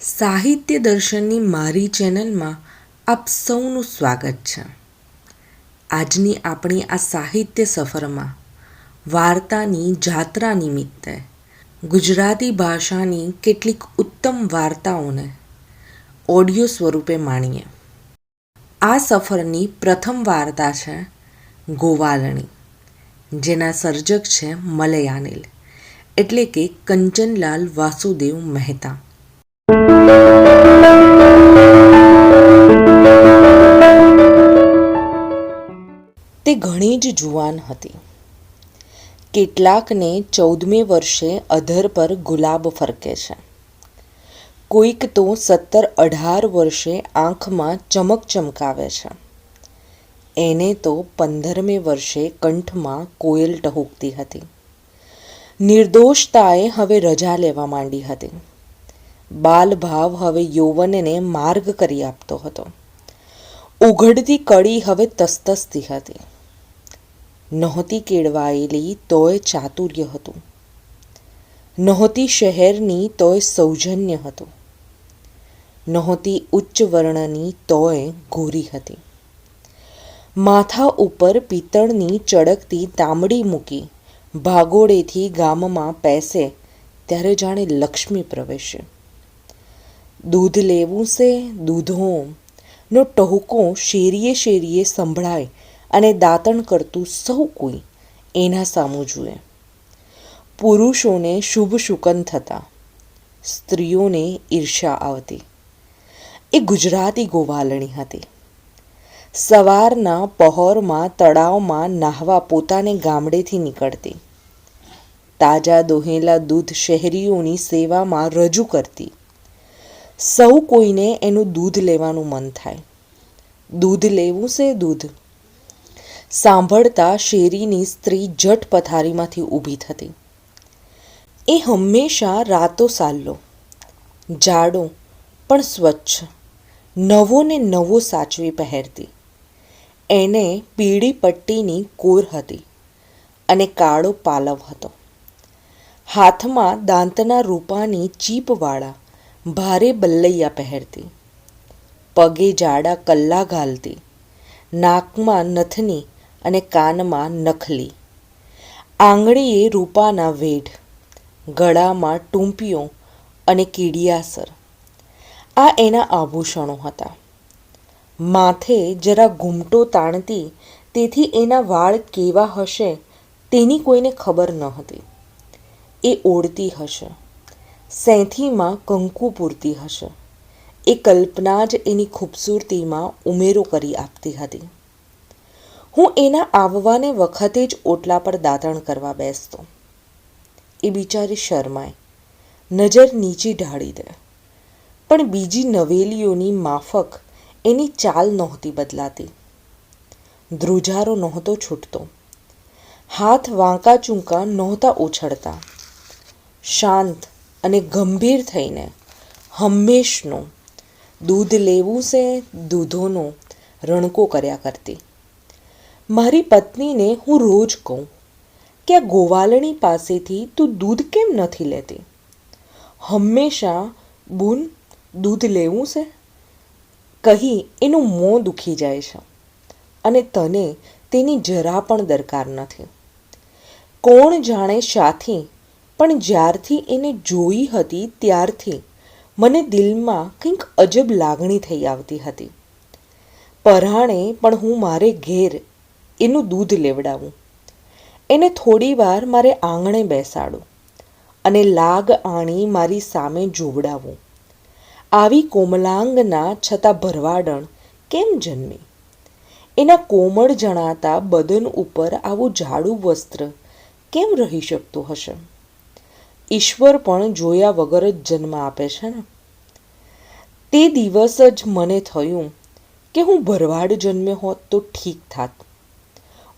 સાહિત્ય દર્શનની મારી ચેનલમાં આપ સૌનું સ્વાગત છે. આજની આપણી આ સાહિત્ય સફરમાં વાર્તાની જાત્રા નિમિત્તે ગુજરાતી ભાષાની કેટલીક ઉત્તમ વાર્તાઓને ઓડિયો સ્વરૂપે માણીએ. આ સફરની પ્રથમ વાર્તા છે ગોવાલણી, જેના સર્જક છે મલયાનિલ, એટલે કે કંચનલાલ વાસુદેવ મહેતા. તે ઘણી જ જુવાન હતી. કેટલાકને ચૌદમે વર્ષે અધર પર ગુલાબ ફરકે છે. કોઈક તો સત્તર અઢાર વર્ષે આંખમાં ચમક ચમકાવે છે. એને તો પંદરમે વર્ષે કંઠમાં કોયલ ટહુકતી હતી. નિર્દોષતાએ હવે રજા લેવા માંડી હતી. બાલભાવ હવે યૌવનને માર્ગ કરી આપતો હતો. ઉઘડતી કડી હવે તસ્તસતી હતી. નહોતી કેળવાયેલી તોય ચાતુર્ય હતું. નહોતી શહેરની તોય સૌજન્ય હતું. નહોતી ઉચ્ચ વર્ણની તોય ગોરી હતી. માથા ઉપર પિત્તળની ચડકતી તાંબડી મૂકી ભાગોળેથી ગામમાં પેસે, ત્યારે જાણે લક્ષ્મી પ્રવેશે. દૂધ લેવું છે દૂધો નો ટહુકો શેરીએ શેરીએ સંભળાય અને દાંતણ કરતું સૌ કોઈ એના સામું જુએ. પુરુષોને શુભ શુકન થતા, સ્ત્રીઓને ઈર્ષા આવતી. એ ગુજરાતી ગોવાલણી હતી. સવારના પહોરમાં તળાવમાં નાહવા પોતાને ગામડેથી નીકળતી. તાજા દોહેલા દૂધ શહેરીઓની સેવામાં રજૂ કરતી. સૌ કોઈને એનું દૂધ લેવાનું મન થાય. દૂધ લેવું છે દૂધ. સાંભળતા શેરીની સ્ત્રી જટ પથારીમાંથી ઊભી થતી. એ હંમેશા રાતો સાલ્લો. જાડો, પણ સ્વચ્છ. નવો ને નવો સાચવી પહેરતી. એને પીળી પટ્ટીની કોર હતી અને કાળો પાલવ હતો. હાથમાં દાંતના રૂપાની ચીપવાળા ભારે બલ્લૈયા પહેરતી, પગે જાડા કલ્લા ઘાલતી, નાકમાં નથની અને કાનમાં નખલી. આંગળીએ રૂપાના વેઢ, ગળામાં ટૂંપીઓ અને કીડિયાસર આ એના આભૂષણો હતા. માથે જરા ઘૂમટો તાણતી, તેથી એના વાળ કેવા હશે તેની કોઈને ખબર ન હતી. એ ઓળતી હશે. સેંથીમાં કંકુ પૂરતી હશે. એ કલ્પના જ એની ખૂબસૂરતીમાં ઉમેરો કરી આપતી હતી. હું એના આવવાને વખતે જ ઓટલા પર દાતણ કરવા બેસતો. એ બિચારી શરમાય. નજર નીચી ઢાળી દે. પણ બીજી નવેલીઓની માફક એની ચાલ નહોતી બદલાતી. ધ્રુજારો નહોતો છૂટતો. હાથ વાંકા ચૂંકા નહોતા ઉછળતા. શાંત અને ગંભીર થઈને હંમેશનું દૂધ લેવું છે, દૂધોનો રણકો કર્યા કરતી. મારી પત્નીને હું રોજ કહું કે આ ગોવાલણી પાસેથી તું દૂધ કેમ નથી લેતી? હંમેશા, બૂન, દૂધ લેવું છે કહી એનું મોં દુખી જાય છે અને તને તેની જરા પણ દરકાર નથી. કોણ જાણે શાથી પણ જ્યારથી એને જોઈ હતી ત્યારથી મને દિલમાં કંઈક અજબ લાગણી થઈ આવતી હતી. પરાણે પણ હું મારે ઘેર એનું દૂધ લેવડાવું. એને થોડી વાર મારે આંગણે બેસાડું અને લાગ આણી મારી સામે જોવડાવું. આવી કોમલાંગના છતાં ભરવાડણ કેમ જન્મી? એના કોમળ જણાતા બદન ઉપર આવું જાડું વસ્ત્ર કેમ રહી શકતું હશે? ઈશ્વર પણ જોયા વગર જ જન્મ આપે છે ને? તે દિવસ જ મને થયું કે હું ભરવાડ જન્મ્યો હોત તો ઠીક થાત.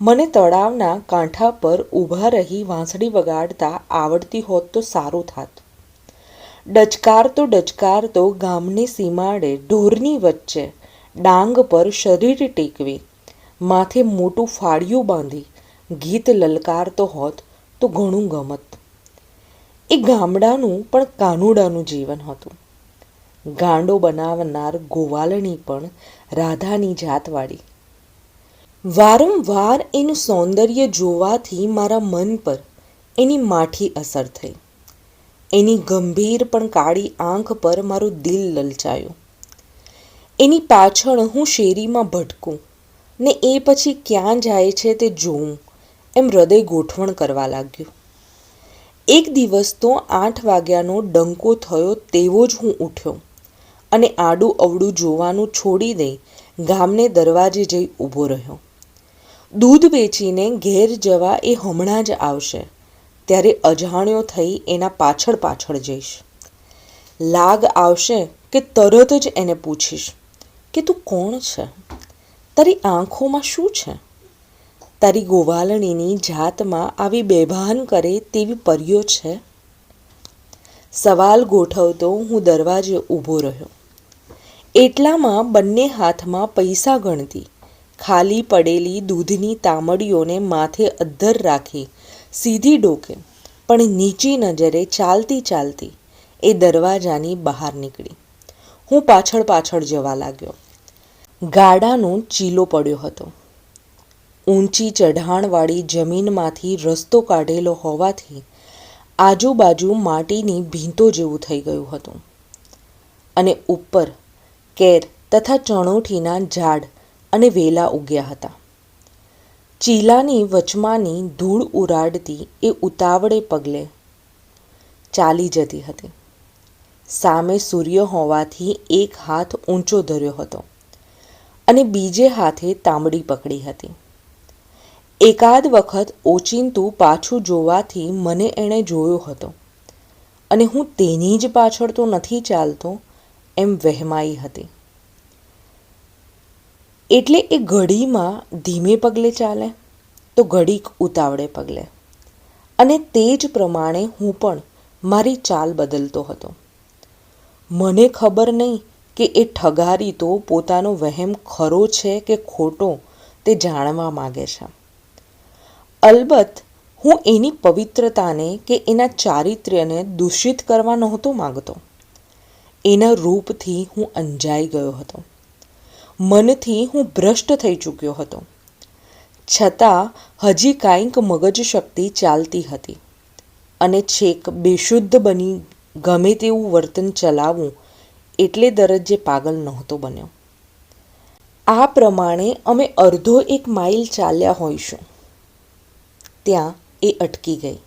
મને તળાવના કાંઠા પર ઊભા રહી વાંસળી વગાડતા આવડતી હોત તો સારું થાત. ડચકાર તો ડચકાર તો ગામની સીમાડે ઢોરની વચ્ચે ડાંગ પર શરીર ટેકવી, માથે મોટું ફાળિયું બાંધી ગીત લલકારતો હોત તો ઘણું ગમત. એ ગામડાનું પણ કાનુડાનું જીવન હતું. ગાંડો બનાવનાર ગોવાલણી પણ રાધાની જાતવાળી. વારંવાર એનું સૌંદર્ય જોવાથી મારા મન પર એની માઠી અસર થઈ. એની ગંભીર પણ કાળી આંખ પર મારું દિલ લલચાયું. એની પાછળ હું શેરીમાં ભટકું ને એ પછી ક્યાં જાય છે તે જોઉં એમ હૃદય ગોઠવણ કરવા લાગ્યું. એક દિવસ તો આઠ વાગ્યાનો ડંકો થયો તેવો જ હું ઉઠ્યો. અને આડું અવડું જોવાનું છોડી દઈ ગામને દરવાજે જઈ ઊભો રહ્યો. દૂધ વેચીને ઘેર જવા એ હમણાં જ આવશે. ત્યારે અજાણ્યો થઈ એના પાછળ પાછળ જઈશ. લાગ આવશે કે તરત જ એને પૂછીશ કે તું કોણ છે? તારી આંખોમાં શું છે? તારી ગોવાલણીની જાતમાં આવી બેભાન કરે તેવી પરીઓ છે? સવાલ ગોઠવતો હું દરવાજે ઊભો રહ્યો. એટલામાં બંને હાથમાં પૈસા ગણતી, ખાલી પડેલી દૂધની તામડીઓને માથે અદ્ધર રાખી, સીધી ડોકે, પણ નીચી નજરે ચાલતી ચાલતી એ દરવાજાની બહાર નીકળી. હું પાછળ પાછળ જવા લાગ્યો. ગાડાનો ચીલો પડ્યો હતો. ઊંચી ચઢાણવાળી જમીનમાંથી રસ્તો કાઢેલો હોવાથી આજુબાજુ માટીની ભીંતો જેવું થઈ ગયું હતું. અને ઉપર કેર તથા ચણોઠીના ઝાડ અને વેલા ઉગ્યા હતા. ચીલાની વચમાંની ધૂળ ઉરાડતી એ ઉતાવળે પગલે ચાલી જતી હતી. સામે સૂર્ય હોવાથી એક હાથ ઊંચો ધર્યો હતો અને બીજે હાથે તાંબડી પકડી હતી. એકાદ વખત ઓચિંતું પાછું જોવાથી મને એણે જોયો હતો. અને હું તેની જ પાછળ તો નથી ચાલતો, એમ વહેમાઈ હતી. એટલે એ ઘડીમાં ધીમે પગલે ચાલે, તો ઘડીક ઉતાવળે પગલે. અને તે જ પ્રમાણે હું પણ મારી ચાલ બદલતો હતો. મને ખબર નહીં કે એ ઠગારી તો પોતાનો વહેમ ખરો છે કે ખોટો તે જાણવા માગે છે. અલબત્ત, હું એની પવિત્રતાને કે એના ચારિત્ર્યને દૂષિત કરવા નહોતો માગતો. એના રૂપથી હું અંજાઈ ગયો હતો. મનથી હું ભ્રષ્ટ થઈ ચૂક્યો હતો. છતાં, હજી કાંઈક મગજ શક્તિ ચાલતી હતી. અને છેક બેશુદ્ધ બની ગમે તેવું વર્તન ચલાવવું એટલે દરજ્જે પાગલ નહોતો બન્યો. આ પ્રમાણે અમે અડધો એક માઇલ ચાલ્યા હોઈશું. ત્યાં એ અટકી ગઈ.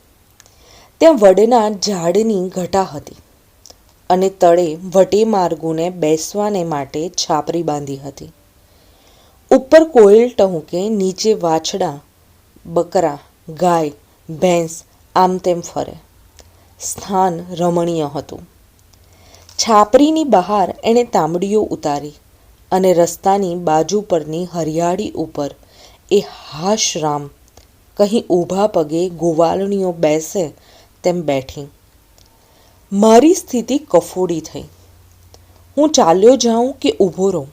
ત્યાં વડના ઝાડની ઘટા હતી અને તળે વટે માર્ગોને બેસવાને માટે છાપરી બાંધી હતી. ઉપર કોયલ ટહુકે, નીચે વાછડા, બકરા, ગાય, ભેંસ, આમ તેમ ફરે. સ્થાન રમણીય હતું. છાપરીની બહાર એણે તાંબડીઓ ઉતારી અને રસ્તાની બાજુ પરની હરિયાળી ઉપર એ હાશરામ કહી ઊભા પગે ગોવાલણીઓ બેસે તેમ બેઠી. મારી સ્થિતિ કફોડી થઈ. હું ચાલ્યો જાઉં કે ઊભો રહું?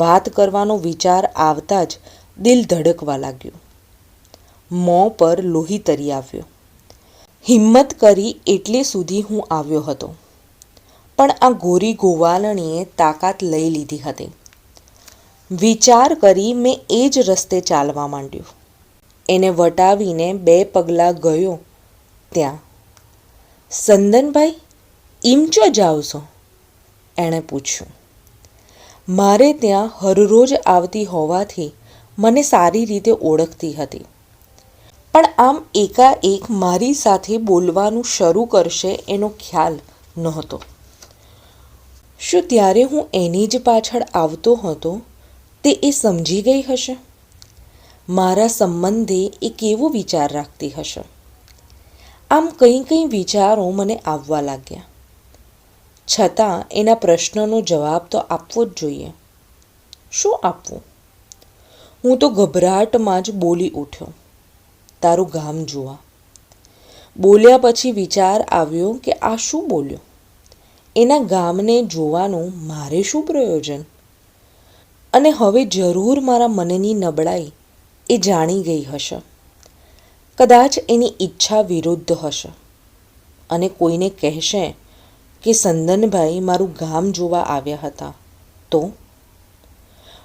વાત કરવાનો વિચાર આવતા જ દિલ ધડકવા લાગ્યું. મોં પર લોહી તરી આવ્યો. હિંમત કરી એટલે સુધી હું આવ્યો હતો. પણ આ ગોરી ગોવાલણીએ તાકાત લઈ લીધી હતી. વિચાર કરી મેં એ જ રસ્તે ચાલવા માંડ્યું. એને વટાવીને બે પગલાં ગયો ત્યાં. સંદનભાઈ ઈમચો જાઓ છો? એણે પૂછ્યું. મારે ત્યાં હરરોજ આવતી હોવાથી મને સારી રીતે ઓળખતી હતી. પણ આમ એકાએક મારી સાથે બોલવાનું શરૂ કરશે એનો ખ્યાલ નહોતો. શું ત્યારે હું એની જ પાછળ આવતો હતો તે એ સમજી ગઈ હશે? મારા સંબંધે એ કેવો વિચાર રાખતી હશે. આમ કંઈ કંઈ વિચારો મને આવવા લાગ્યા. છતાં એના પ્રશ્નનો જવાબ તો આપવો જ જોઈએ. શું આપવું? હું તો ગભરાટમાં જ બોલી ઉઠ્યો. તારું ગામ જોવા બોલ્યા પછી વિચાર આવ્યો કે આ શું બોલ્યો? એના ગામને જોવાનું મારે શું પ્રયોજન? અને હવે જરૂર મારા મનની નબળાઈ એ જાણી ગઈ હશે. કદાચ એની ઈચ્છા વિરુદ્ધ હશે. અને કોઈને કહેશે કે, સંદનભાઈ મારું ગામ જોવા આવ્યા હતા. તો?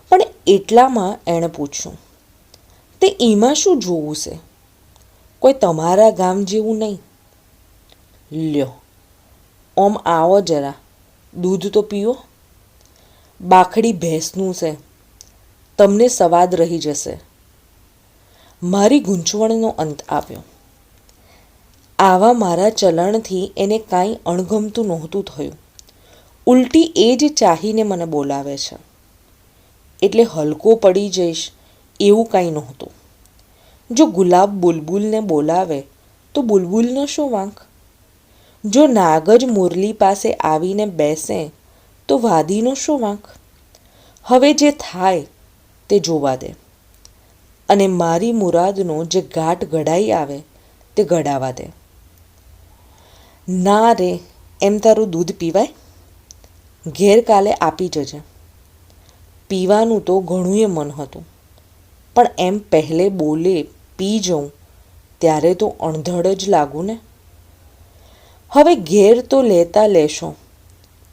પણ એટલામાં એણે પૂછ્યું, તે એમાં શું જોવું છે? કોઈ તમારા ગામ જેવું નહીં? લ્યો, ઓમ આવો જરા, દૂધ તો પીઓ. બાખડી ભેંસનું છે. તમને સવાદ રહી જશે. મારી ગૂંચવણનો અંત આવ્યો. આવા મારા ચલણથી એને કાંઈ અણગમતું નહોતું થયું. ઉલટી એ જ ચાહીને મને બોલાવે છે. એટલે હલકો પડી જઈશ એવું કાંઈ નહોતું. જો ગુલાબ બુલબુલને બોલાવે, તો બુલબુલનો શું વાંક? જો નાગજ મુરલી પાસે આવીને બેસે, તો વાદીનો શું વાંક? હવે જે થાય, તે જોવા દે. અને મારી મુરાદનો જે ઘાટ ઘડાઈ આવે, તે ઘડાવા દે. ના રે, એમ તારું દૂધ પીવાય? ઘેર કાલે આપી જજે. પીવાનું તો ઘણુંય મન હતું, પણ એમ પહેલે બોલે પી જઉં, ત્યારે તો અણધડ જ લાગું ને? હવે ઘેર તો લેતા લેશો,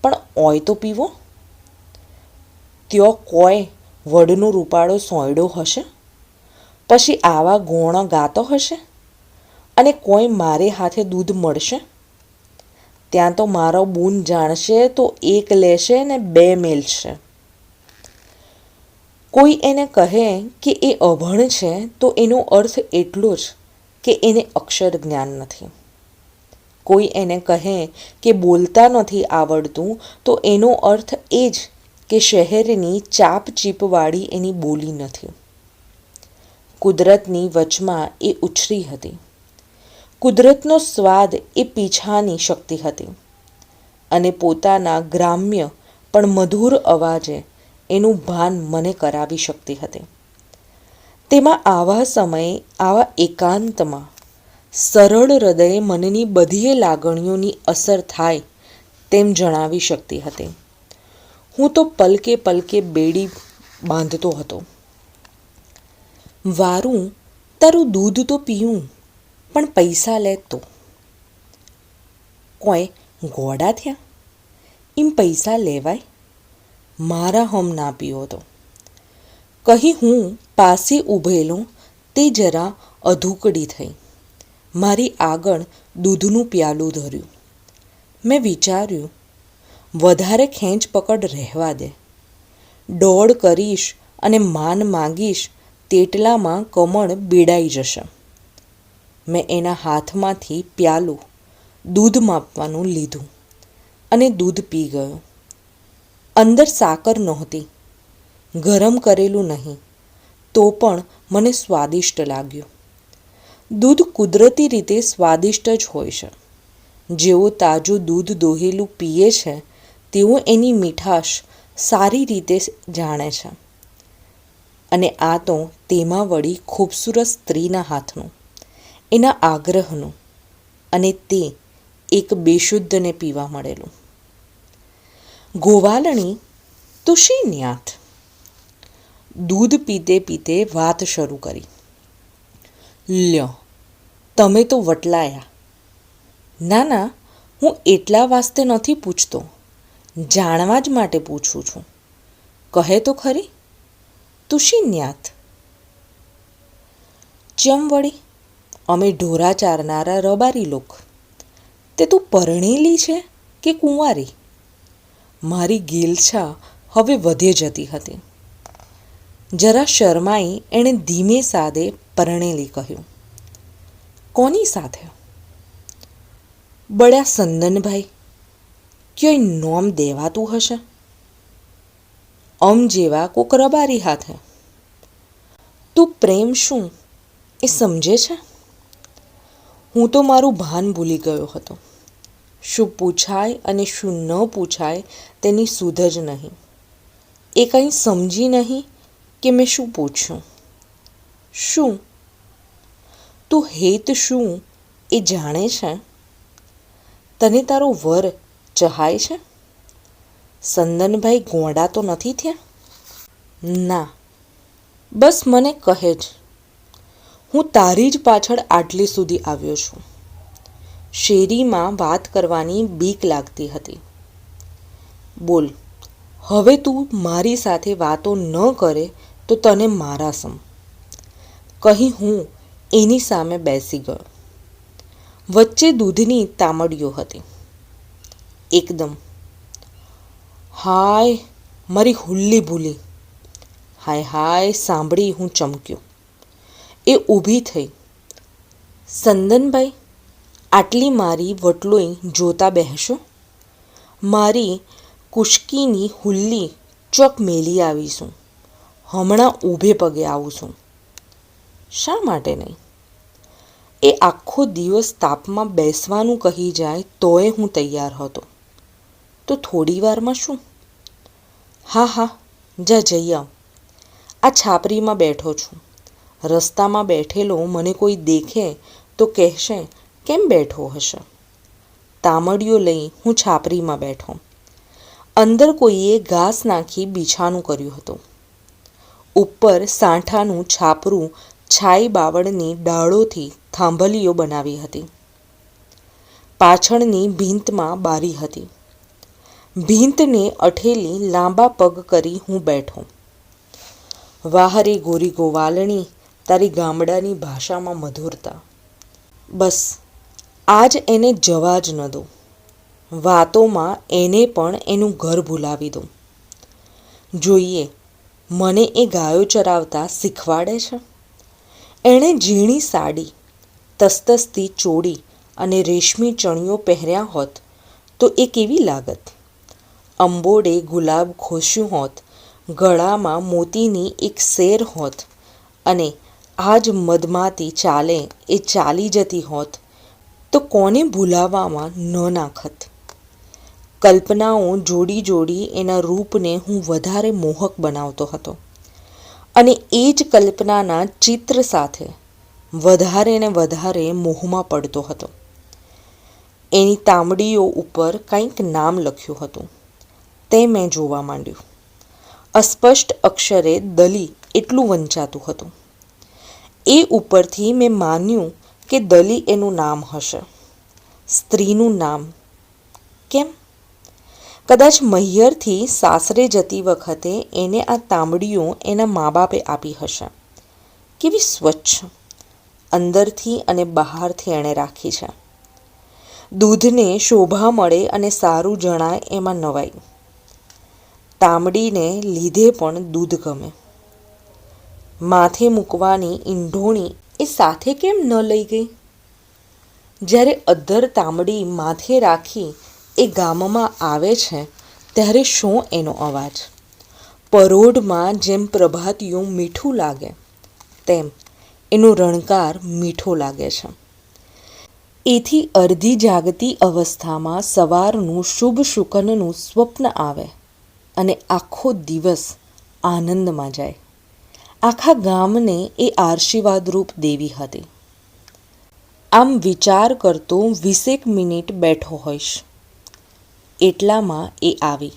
પણ ઓય તો પીવો? ત્યો કોઈ વડનો રૂપાળો સોયડો હશે? પછી આવા ગોણો ગાતો હશે? અને કોઈ મારે હાથે દૂધ મળશે? ત્યાં તો મારો બૂન જાણશે તો એક લેશે ને બે મેલશે. કોઈ એને કહે કે એ અભણ છે તો એનો અર્થ એટલો જ કે એને અક્ષર જ્ઞાન નથી. કોઈ એને કહે કે બોલતા નથી આવડતું તો એનો અર્થ એ જ કે શહેરની ચાપ ચીપવાળી એની બોલી નથી. કુદરતની વચમાં એ ઉછરી હતી. કુદરતનો સ્વાદ એ પીછાની શક્તિ હતી અને પોતાના ગ્રામ્ય પણ મધુર અવાજે એનું ભાન મને કરાવી શકતી હતી. તેમાં આવા સમયે, આવા એકાંતમાં, સરળ હૃદયે મનની બધીએ લાગણીઓની અસર થાય તેમ જણાવી શકતી હતી. હું તો પલકે પલકે બેડી બાંધતો હતો. વારું, તારું દૂધ તો પીવું પણ પૈસા લે તો. કોઈ ગોડા થયા? એમ પૈસા લેવાય? મારા હમ ના પીવો તો. કહી હું પાસે ઊભેલો તે જરા અધુકડી થઈ. મારી આગળ દૂધનું પ્યાલું ધર્યું. મેં વિચાર્યું, વધારે ખેંચ પકડ રહેવા દે. દોડ કરીશ અને માન માંગીશ તેટલામાં કમળ બેડાઈ જશે. મેં એના હાથમાંથી પ્યાલું દૂધ માપવાનું લીધું અને દૂધ પી ગયો. અંદર સાકર નહોતી, ગરમ કરેલું નહીં, તો પણ મને સ્વાદિષ્ટ લાગ્યું. દૂધ કુદરતી રીતે સ્વાદિષ્ટ જ હોય છે. જેઓ તાજું દૂધ દોહેલું પીએ છે, તેઓ એની મીઠાશ સારી રીતે જાણે છે. અને આ તો તેમાં વળી ખૂબસૂરત સ્ત્રીના હાથનું, એના આગ્રહનું અને તે એક બેશુદ્ધને પીવા મળેલું. ગોવાલણી તો શી દૂધ પીતે પીતે વાત શરૂ કરી. લ્યો, તમે તો વટલાયા. ના ના, હું એટલા વાસ્તે નથી પૂછતો. જાણવા જ માટે પૂછું છું. કહે તો ખરી? તું શી ન્યાત ચમ વળી અમે ઢોરા ચારનારા રબારી લોક, તે તું પરણેલી છે કે કુંવારી? મારી ગીલછા હવે વધે જતી હતી. જરા શરમાઈ એણે ધીમે સાદે પરણેલી કહ્યું, કોની સાથે? બળ્યા સંદનભાઈ, ક્યાંય નોમ દેવાતું હશે? અમ જેવા કોક રબારી હાથે. તું પ્રેમ શું? એ સમજે છે? હું તો મારું ભાન ભૂલી ગયો હતો. શું પૂછાય અને શું ન પૂછાય તેની સુધ જ નહીં. એ કંઈ સમજી નહીં કે મેં શું પૂછ્યું. શું? તું હેત શું એ જાણે છે? તને તારો વર ચહાય છે? સંદનભાઈ ગોંડા તો નથી થયા? ના. બસ મને કહે જ. હું તારી જ પાછળ આટલી સુધી આવ્યો છું. શેરીમાં વાત કરવાની બીક લાગતી હતી. બોલ, હવે તું મારી સાથે વાતો ન કરે તો તને મારા સમ. કહી હું એની સામે બેસી ગયો. વચ્ચે દૂધની તામડીઓ હતી. એકદમ હાય, મારી હુલ્લી ભૂલી. હાય હાય, સાંભળી, હું ચમક્યો. એ ઊભી થઈ. સંદનભાઈ, આટલી મારી વટલોઈ જોતા બેહશો? મારી કુશ્કીની હુલ્લી ચોક મેલી આવીશું. હમણાં ઊભે પગે આવું છું શા માટે નહીં? એ આખો દિવસ તાપમાં બેસવાનું કહી જાય તોય હું તૈયાર હતો. તો થોડી વારમાં શું? હા હા જા જઈ આવ આ છાપરીમાં બેઠો છું. રસ્તામાં બેઠેલો મને કોઈ દેખે તો કહેશે, કેમ બેઠો હશે? તામડીઓ લઈ હું છાપરીમાં બેઠો. અંદર કોઈએ ઘાસ નાખી બિછાનું કર્યું હતું. ઉપર સાંઠાનું છાપરું છાઈ બાવળની ડાળોથી થાંભલીઓ બનાવી હતી. પાછળની ભીંતમાં બારી હતી. ભીંતને અઠેલી લાંબા પગ કરી હું બેઠો. વાહરે ગોરી ગોવાલણી તારી ગામડાની ભાષામાં મધુરતા. બસ, આજ એને જવા જ ન દો. વાતોમાં એને પણ એનું ઘર ભૂલાવી દો. જોઈએ, મને એ ગાયો ચરાવતા શીખવાડે છે? એણે ઝીણી સાડી, તસ્તસ્તી ચોડી અને રેશમી ચણિયો પહેર્યા હોત તો એ કેવી લાગત? અંબોડે ગુલાબ ખોશ્યું હોત, ગળામાં મોતીની એક શેર હોત અને આ જ મધમાતી ચાલે એ ચાલી જતી હોત, તો કોને ભૂલાવામાં ન નાખત? કલ્પનાઓ જોડી જોડી એના રૂપને હું વધારે મોહક બનાવતો હતો. અને એ જ કલ્પનાના ચિત્ર સાથે વધારે ને વધારે મોહમાં પડતો હતો. એની તાંબડીઓ ઉપર કંઈક નામ લખ્યું હતું. તે મેં જોવા માંડ્યું. અસ્પષ્ટ અક્ષરે દલી એટલું વંચાતું હતું. એ ઉપરથી મેં માન્યું કે દલી એનું નામ હશે. સ્ત્રીનું નામ. કેમ? કદાચ મહિયરથી સાસરે જતી વખતે એને આ તાંબડીઓ એના મા બાપે આપી હશે. કેવી સ્વચ્છ. અંદરથી અને બહારથી એણે રાખી છે. દૂધને શોભા મળે અને સારું જણાય એમાં નવાઈ તાંબડીને લીધે પણ દૂધ ગમે. માથે મૂકવાની ઈંઢોણી એ સાથે કેમ ન લઈ ગઈ? જ્યારે અધર તાંબડી માથે રાખી એ ગામમાં આવે છે, ત્યારે શું એનો અવાજ? પરોઢમાં જેમ પ્રભાતિયું મીઠું લાગે, તેમ એનો રણકાર મીઠો લાગે છે. એથી અર્ધી જાગતી અવસ્થામાં સવારનું શુભ શુકનનું સ્વપ્ન આવે. અને આખો દિવસ આનંદમાં જાય. આખા ગામને એ આશીર્વાદરૂપ દેવી હતી. આમ વિચાર કરતો વીસેક મિનિટ બેઠો હોઈશ. એટલામાં એ આવી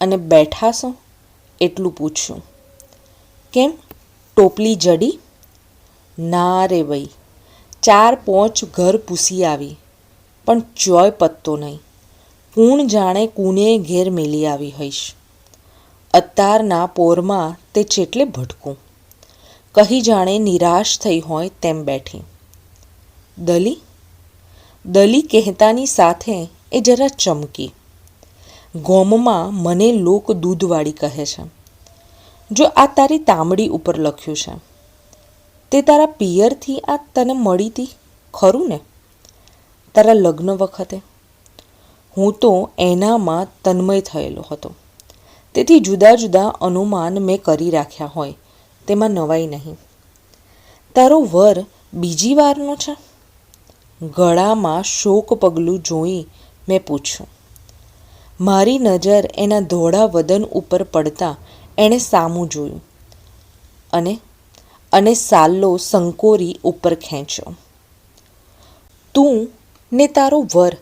અને બેઠા છો? એટલું પૂછ્યું. કેમ? ટોપલી જડી? ના રે ભાઈ. ચાર પોંચ ઘર પૂસી આવી, પણ ચોય પત્તો નહીં. કુણ જાણે કુને ઘેર મેલી આવી હઈશ. અત્યારના પોરમાં તે ચેટલે ભટકું કહી જાણે નિરાશ થઈ હોય તેમ બેઠી. દલી? દલી કહેતાની સાથે એ જરા ચમકી. ગોમમાં મને લોક દૂધવાળી કહે છે. જો આ તારી તાંબડી ઉપર લખ્યું છે. તે તારા પિયરથી આ તને મળી હતી ખરું ને? તારા લગ્ન વખતે? હું તો એનામાં તન્મય થયેલો હતો. તેથી જુદા જુદા અનુમાન મેં કરી રાખ્યા હોય, તેમાં નવાઈ નહીં. તારો વર બીજી વારનો છે? ગળામાં શોક પગલું જોઈ મેં પૂછ્યું. મારી નજર એના ધોળા વદન ઉપર પડતા એણે સામું જોયું. અને અને સાલ્લો સંકોરી ઉપર ખેંચ્યો. તું ને તારો વર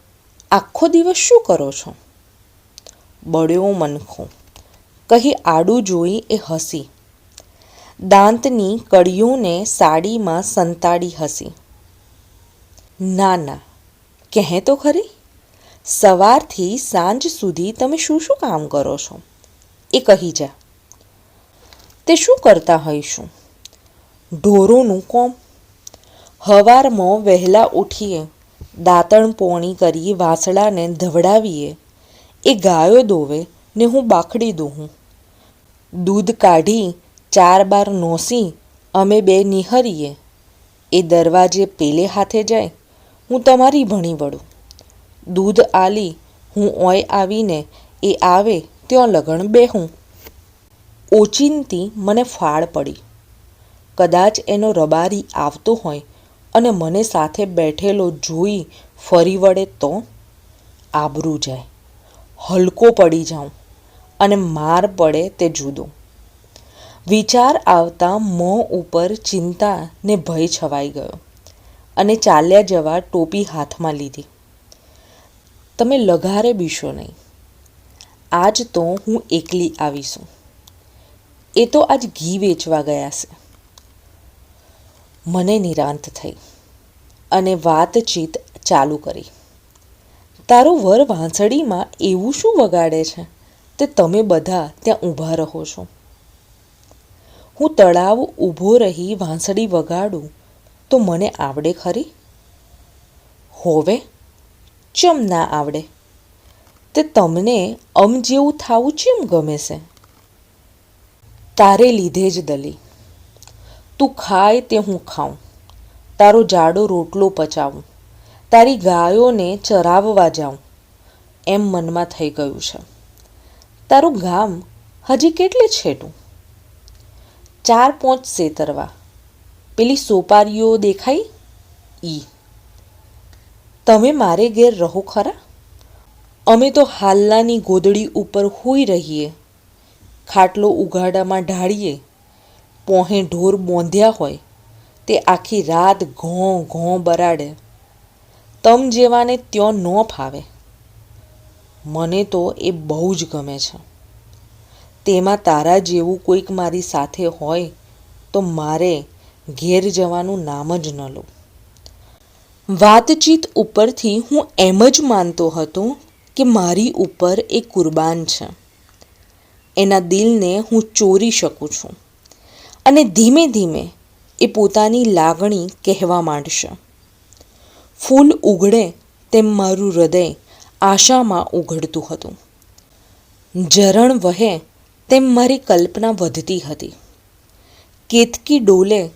આખો દિવસ શું કરો છો? બળ્યો મનખો. કહી આડું જોઈ એ હસી. દાંતની કડીઓને સાડીમાં સંતાડી હસી. ના ના, કહે તો ખરી. સવારથી સાંજ સુધી તમે શું શું કામ કરો છો? એ કહી જા. તે શું કરતા હોઈશું? ઢોરોનું કોમ. હવારમાં વહેલા ઉઠીએ. દાંતણ પોણી કરી વાસળાને ધવડાવીએ. એ ગાયો દોવે ને હું બાખડી દોહું દૂધ કાઢી ચાર બાર નોસી અમે બે નિહરીએ. એ દરવાજે પેલે હાથે જાય. હું તમારી ભણી વળું. દૂધ આલી હું ઓય આવીને એ આવે ત્યાં લગણ બેહું. ઓચિંતી મને ફાળ પડી. કદાચ એનો રબારી આવતો હોય અને મને સાથે બેઠેલો જોઈ ફરી વળે તો આબરૂ જાય, હલકો પડી જાઉં અને માર પડે તે જુદો. વિચાર આવતા મોં ઉપર ચિંતા ને ભય છવાઈ ગયો અને ચાલ્યા જવા ટોપી હાથમાં લીધી. તમે લઘારે બીશો નહીં. આજ તો હું એકલી આવીશું. એ તો આજ ઘી વેચવા ગયા છે. મને નિરાંત થઈ અને વાતચીત ચાલુ કરી. તારો વર વાંસળીમાં એવું શું વગાડે છે? તે તમે બધા ત્યાં ઊભા રહો છો. હું તળાવ ઊભો રહી વાંસળી વગાડું, તો મને આવડે ખરી? હોવે, ચમ ના આવડે? તે તમને અમ જેવું થાવું ચેમ ગમે છે? તારે લીધે જ દલી. તું ખાય તે હું ખાઉં. તારો જાડો રોટલો પચાવું. તારી ગાયોને ચરાવવા જાઉં. એમ મનમાં થઈ ગયું છે. તારું ગામ હજી કેટલે છેટું? ચાર પોંચ સેતરવા. પેલી સોપારીઓ દેખાઈ? ઈ. તમે મારે ઘેર રહો ખરા? અમે તો હાલનાની ગોદડી ઉપર હોઈ રહીએ. ખાટલો ઉઘાડામાં ઢાળીએ. પોહે ઢોર બોંધ્યા હોય, તે આખી રાત ઘોં ઘોં બરાડે. તમ જેવાને ત્યાં ન ફાવે. મને તો એ બહુ જ ગમે છે. તેમાં તારા જેવું કોઈક મારી સાથે હોય, તો મારે ઘેર જવાનું નામ જ ન લો. વાતચીત ઉપરથી હું એમ જ માનતો હતો કે મારી ઉપર એ કુરબાન છે. એના દિલને હું ચોરી શકું છું. અને ધીમે ધીમે એ પોતાની લાગણી કહેવા માંડશે. ફૂલ ઉઘડે તેમ મારું હૃદય આશામાં ઉઘડતું હતું. ઝરણ વહે તેમ મારી કલ્પના વધતી હતી. કેતકી ડોલે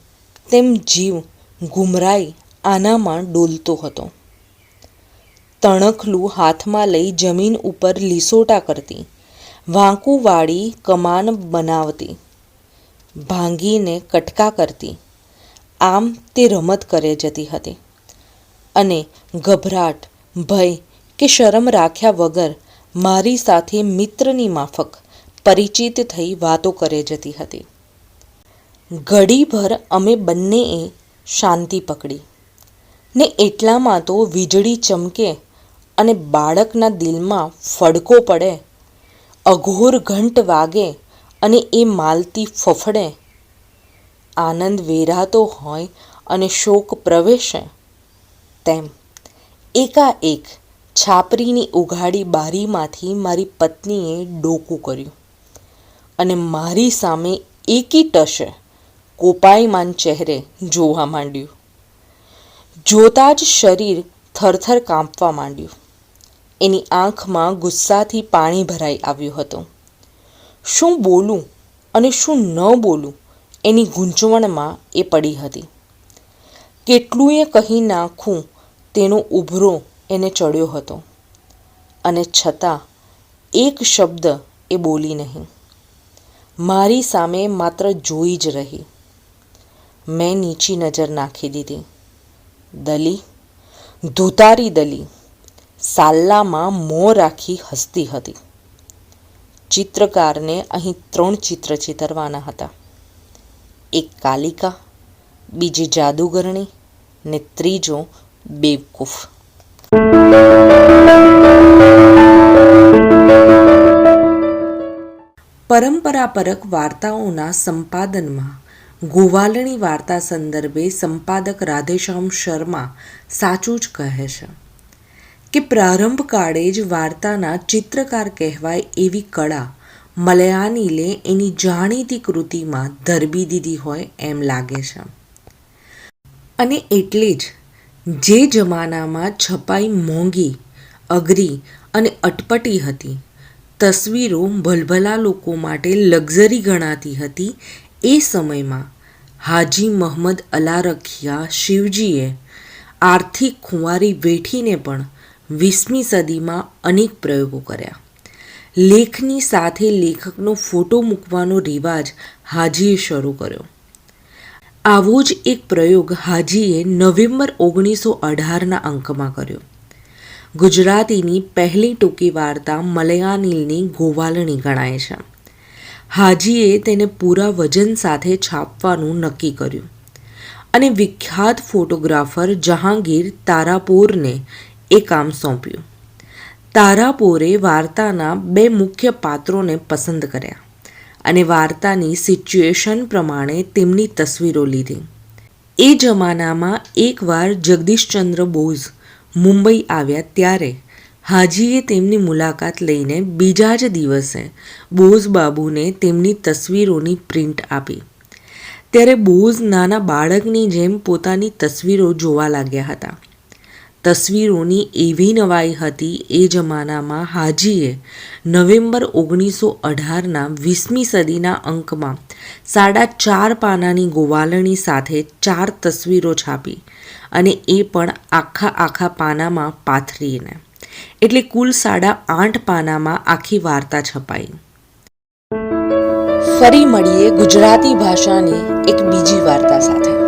તેમ જીવ ગુમરાઈ આનામાં ડોલતો હતો. તણખલું હાથમાં લઈ જમીન ઉપર લીસોટા કરતી, વાંકુવાળી કમાન બનાવતી ભાંગીને કટકા કરતી. આમ તે રમત કરે જતી હતી. અને ગભરાટ, ભય કે શરમ રાખ્યા વગર મારી સાથે મિત્રની માફક પરિચિત થઈ વાતો કરે જતી હતી. ઘડીભર અમે બંનેએ શાંતિ પકડી. ને એટલામાં તો વીજળી ચમકે અને બાળકના દિલમાં ફડકો પડે, અઘોર ઘંટ વાગે અને એ માલતી ફફડે આનંદ વેરાતો હોય અને શોક પ્રવેશે. તેમ એકાએક છાપરીની ઉઘાડી બારીમાંથી મારી પત્નીએ ડોકું કર્યું અને મારી સામે એકી ટશે કોપાયમાન ચહેરે જોવા માંડ્યું. જોતાં જ શરીર થરથર કાંપવા માંડ્યું. એની આંખમાં ગુસ્સાથી પાણી ભરાઈ આવ્યું હતું. શું બોલું અને શું ન બોલું એની ગૂંચવણમાં એ પડી હતી. કેટલુંય કહી નાખું તેનો ઉભરો એને ચડ્યો હતો. અને છતાં એક શબ્દ એ બોલી નહીં. મારી સામે માત્ર જોઈ જ રહી. મેં નીચી નજર નાખી દીધી. દલી, ધુતારી દલી, સાલ્લામાં મોં રાખી હસતી હતી. ચિત્રકારને અહીં ત્રણ ચિત્ર ચિતરવાના હતા. એક કાલિકા, બીજી જાદુગરણી ને ત્રીજો બેવકૂફ. પરંપરાપરક વાર્તાઓના સંપાદનમાં ગોવાલણી વાર્તા સંદર્ભે સંપાદક રાધેશ્યામ શર્મા સાચું જ કહે છે. કે પ્રારંભ કાળે જ વાર્તાના ચિત્રકાર કહેવાય એવી કળા. મલયાનીલે એની જાણીતી કૃતિમાં ધરબી દીધી હોય એમ લાગે છે. અને એટલે જ જે જમાનામાં છપાઈ મોંઘી, અઘરી અને અટપટી હતી, તસવીરો ભલભલા લોકો માટે લક્ઝરી ગણાતી હતી, એ સમયમાં હાજી મહમદ અલારખિયા શિવજીએ આર્થિક ખુંવારી વેઠીને પણ વીસમી સદીમાં અનેક પ્રયોગો કર્યા. લેખની સાથે લેખકનો ફોટો મૂકવાનો રિવાજ હાજીએ શરૂ કર્યો. આવો જ એક પ્રયોગ હાજીએ નવેમ્બર ઓગણીસો અઢારના અંકમાં કર્યો. ગુજરાતીની પહેલી ટૂંકી વાર્તા મલયાનીલની ગોવાલણી ગણાય છે. હાજીએ તેને પૂરા વજન સાથે છાપવાનું નક્કી કર્યું. અને વિખ્યાત ફોટોગ્રાફર જહાંગીર તારાપોરને એ કામ સોંપ્યું. તારાપોરે વાર્તાના બે મુખ્ય પાત્રોને પસંદ કર્યા અને વાર્તાની સિચ્યુએશન પ્રમાણે તેમની તસવીરો લીધી. એ જમાનામાં એકવાર જગદીશચંદ્ર બોઝ મુંબઈ આવ્યા ત્યારે હાજીએ તેમની મુલાકાત લઈને બીજા જ દિવસે બોઝ બાબુને તેમની તસવીરોની પ્રિન્ટ આપી. ત્યારે બોઝ નાના બાળકની જેમ પોતાની તસવીરો જોવા લાગ્યા હતા. તસવીરોની એવી નવાઈ હતી એ જમાનામાં હાજીએ નવેમ્બર ઓગણીસો અઢારના વીસમી સદીના અંકમાં સાડા ચાર પાનાની ગોવાલણી સાથે ચાર તસવીરો છાપી અને એ પણ આખા આખા પાનામાં પાથરીને. એટલે કુલ સાડા આઠ પાનામાં આખી વાર્તા છપાઈ. ફરી મળીએ ગુજરાતી ભાષાની એક બીજી વાર્તા સાથે.